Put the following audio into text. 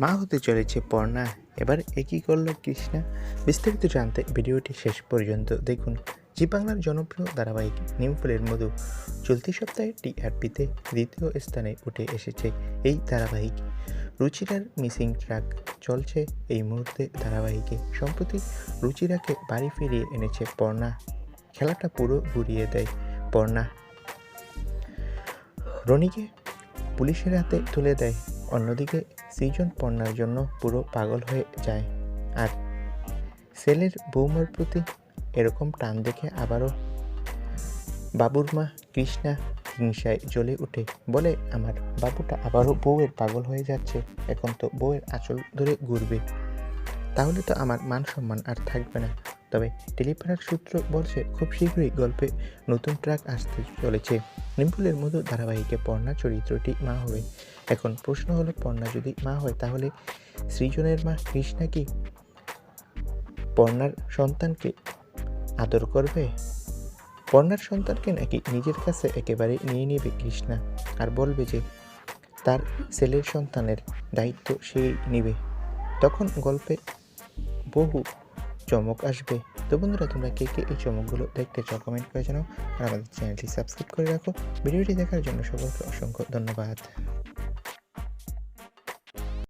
মা হতে চলেছে পর্ণা। এবার একই করল কৃষ্ণা? বিস্তারিত জানতে ভিডিওটি শেষ পর্যন্ত দেখুন। জি বাংলার জনপ্রিয় ধারাবাহিক নিমফুলের মধু চলতি সপ্তাহে টিআরপিতে দ্বিতীয় স্থানে উঠে এসেছে এই ধারাবাহিক। রুচিরার মিসিং ট্রাক চলছে এই মুহূর্তে ধারাবাহিকে। সম্প্রতি রুচিরাকে বাড়ি ফিরিয়ে এনেছে পর্ণা। খেলাটা পুরো ঘুরিয়ে দেয় পর্ণা। রনিকে পুলিশের হাতে তুলে দেয় অন্যদিকে সৃজন পণ্যার জন্য পুরো পাগল হয়ে যায়। আর সেলের বৌমার প্রতি এরকম টান দেখে আবারও বাবুর মা কৃষ্ণা হিংসায় জ্বলে উঠে, বলে, আমার বাবুটা আবারও বউয়ের পাগল হয়ে যাচ্ছে, এখন তো বউয়ের আঁচল ধরে ঘুরবে। তাহলে তো আমার মান সম্মান আর থাকবে না। তবে সূত্র বলছে, খুব শীঘ্রই গল্পে নতুন ট্রাক আসতে চলেছে। নিমফুলের মধু ধারাবাহিকে পর্ণা চরিত্রটি মা হবে। এখন প্রশ্ন হলো, পর্ণা যদি মা হয়, তাহলে সৃজনের মা কৃষ্ণা কি? পর্ণার সন্তানকে আদর করবে? পর্ণার সন্তানকে নাকি নিজের কাছে একেবারে নিয়ে নেবে কৃষ্ণা? আর বলবে যে, তার ছেলের সন্তানের দায়িত্ব সেই নেবে। তখন গল্পে বহু চমক আসবে। তো বন্ধুরা, তোমরা কে কে এই চমকগুলো দেখতে চাও কমেন্ট করে জানাও। আর আমাদের চ্যানেলটি সাবস্ক্রাইব করে রাখো। ভিডিওটি দেখার জন্য সকলকে অসংখ্য ধন্যবাদ।